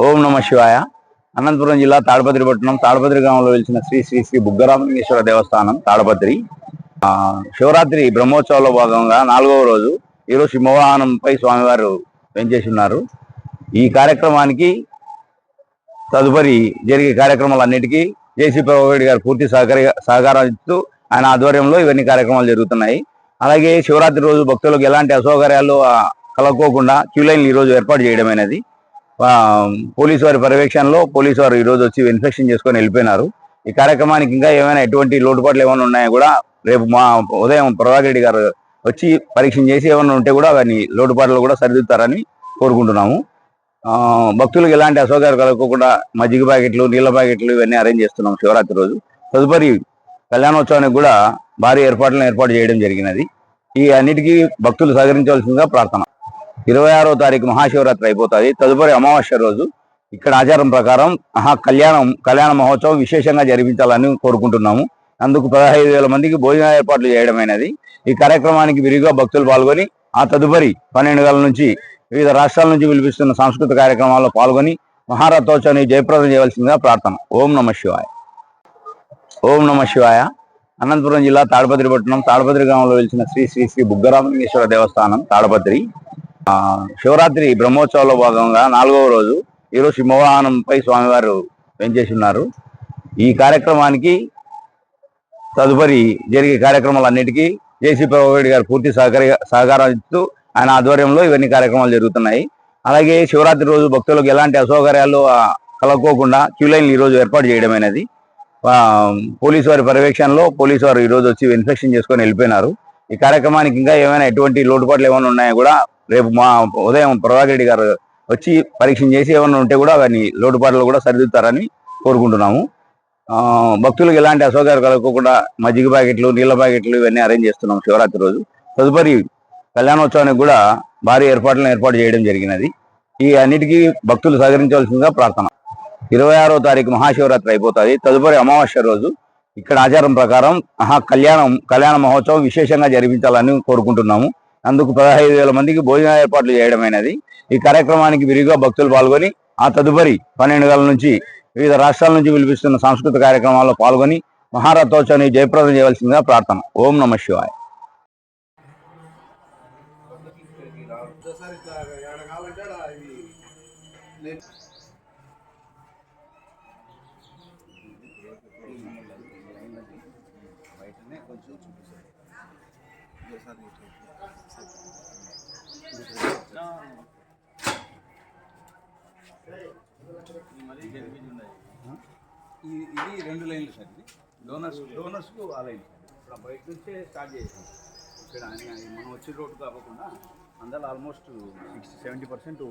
ఓం నమ శివాయ. అనంతపురం జిల్లా తాడపత్రి పట్టణం తాడపత్రి గ్రామంలో వెలిసిన శ్రీ శ్రీ శ్రీ బుగ్గరామలింగేశ్వర దేవస్థానం తాడపత్రి. శివరాత్రి బ్రహ్మోత్సవంలో భాగంగా నాలుగవ రోజు ఈరోజు సింహవాహనంపై స్వామివారు వెంచేసి ఉన్నారు ఈ కార్యక్రమానికి తదుపరి జరిగే కార్యక్రమాలన్నిటికీ జేసీ ప్రభాకర్ గారు పూర్తి సహకార సహకారం ఇస్తూ ఆయన ఆధ్వర్యంలో ఇవన్నీ కార్యక్రమాలు జరుగుతున్నాయి. అలాగే శివరాత్రి రోజు భక్తులకు ఎలాంటి అసౌకర్యాలు ఆ, కలగకోకుండా క్యూ లైన్లు ఈ రోజు ఏర్పాటు చేయడమైనది. పోలీసు వారి పర్యవేక్షణలో పోలీసు వారు ఈరోజు వచ్చి ఇన్స్పెక్షన్ చేసుకొని వెళ్ళిపోయినారు. ఈ కార్యక్రమానికి ఇంకా ఏమైనా ఎటువంటి లోటుపాట్లు ఏమైనా ఉన్నాయో కూడా రేపు మా ఉదయం ప్రభాకర్ రెడ్డి గారు వచ్చి పరీక్ష చేసి ఏమైనా ఉంటే కూడా అవన్నీ లోటుపాట్లు కూడా సరిదిద్దుతారని కోరుకుంటున్నాము. భక్తులకు ఎలాంటి అసౌకర్యాలు కలగకుండా మజ్జిగ ప్యాకెట్లు నీళ్ళ ప్యాకెట్లు ఇవన్నీ అరేంజ్ చేస్తున్నాం శివరాత్రి రోజు. తదుపరి కళ్యాణోత్సవానికి కూడా భారీ ఏర్పాట్లను ఏర్పాటు చేయడం జరిగినది. ఈ అన్నిటికీ భక్తులు సహకరించవలసిందిగా ప్రార్థన. ఇరవై ఆరో తారీఖు మహాశివరాత్రి అయిపోతుంది. తదుపరి అమావాస్య రోజు ఇక్కడ ఆచారం ప్రకారం మహా కళ్యాణం కళ్యాణ మహోత్సవం విశేషంగా జరిపించాలని కోరుకుంటున్నాము. అందుకు పదహైదు వేల మందికి భోజన ఏర్పాట్లు చేయడమైనది. ఈ కార్యక్రమానికి విరిగా భక్తులు పాల్గొని ఆ తదుపరి పన్నెండు గల నుంచి వివిధ రాష్ట్రాల నుంచి పిలిపిస్తున్న సాంస్కృతిక కార్యక్రమాల్లో పాల్గొని మహారథోత్సవాన్ని జయప్రదం చేయవలసిందిగా ప్రార్థన. ఓం నమ శివాయ. ఓం నమ శివాయ. అనంతపురం జిల్లా తాడపత్రి పట్టణం తాడపత్రి గ్రామంలో వెలిసిన శ్రీ శ్రీ శ్రీ బుగ్గరామలింగేశ్వర దేవస్థానం తాడపత్రి. శివరాత్రి బ్రహ్మోత్సవంలో భాగంగా నాలుగవ రోజు ఈరోజు సింహవాహనంపై స్వామివారు వెంచేసి ఉన్నారు ఈ కార్యక్రమానికి తదుపరి జరిగే కార్యక్రమాలన్నిటికీ జేసీ ప్రభుడి గారు పూర్తి సహకార సహకారం ఇస్తూ ఆయన ఆధ్వర్యంలో ఇవన్నీ కార్యక్రమాలు జరుగుతున్నాయి. అలాగే శివరాత్రి రోజు భక్తులకు ఎలాంటి అసౌకర్యాలు కలక్కోకుండా కలగకోకుండా క్యూ లైన్లు ఈ రోజు ఏర్పాటు చేయడమైనది అనేది పోలీసు వారి పర్యవేక్షణలో పోలీసు వారు ఈరోజు వచ్చి ఇన్ఫెక్షన్ చేసుకొని వెళ్ళిపోయినారు. ఈ కార్యక్రమానికి ఇంకా ఏమైనా ఎటువంటి లోటుపాట్లు ఏమైనా ఉన్నాయో కూడా రేపు మా ఉదయం ప్రభాకర్ రెడ్డి గారు వచ్చి పరీక్ష చేసి ఏమైనా ఉంటే కూడా అవన్నీ లోటుపాట్లు కూడా సరిదిద్దుతారని కోరుకుంటున్నాము. భక్తులకు ఎలాంటి అసౌకర్యాలు కలగకుండా మజ్జిగ ప్యాకెట్లు నీళ్ళ ప్యాకెట్లు ఇవన్నీ అరేంజ్ చేస్తున్నాం శివరాత్రి రోజు. తదుపరి కళ్యాణోత్సవానికి కూడా భారీ ఏర్పాట్లను ఏర్పాటు చేయడం జరిగినది. ఈ అన్నిటికీ భక్తులు సహకరించవలసిందిగా ప్రార్థన. ఇరవై ఆరో తారీఖు మహాశివరాత్రి అయిపోతుంది. తదుపరి అమావాస్య రోజు ఇక్కడ ఆచారం ప్రకారం మహా కళ్యాణం కళ్యాణ మహోత్సవం విశేషంగా జరిపించాలని కోరుకుంటున్నాము. అందుకు పదహైదు వేల మందికి భోజన ఏర్పాట్లు చేయడమైనది. ఈ కార్యక్రమానికి విరిగా భక్తులు పాల్గొని ఆ తదుపరి పన్నెండు గల నుంచి వివిధ రాష్ట్రాల నుంచి పిలిపిస్తున్న సాంస్కృతిక కార్యక్రమాల్లో పాల్గొని మహారథోత్సవాన్ని జయప్రదం చేయవలసిందిగా ప్రార్థన. ఓం నమ శివాయ. కొంచెం చూపిస్తారు ఇది ఇది రెండు లైన్లు సార్ ఇది. డోనర్స్ డోనర్స్కు ఆ లైన్ ఇప్పుడు ఆ బయట నుంచే స్టార్ట్ చేసాం ఇక్కడ మనం వచ్చే రోడ్డు కాకుండా అందరూ ఆల్మోస్ట్ సిక్స్టీ సెవెంటీ పర్సెంట్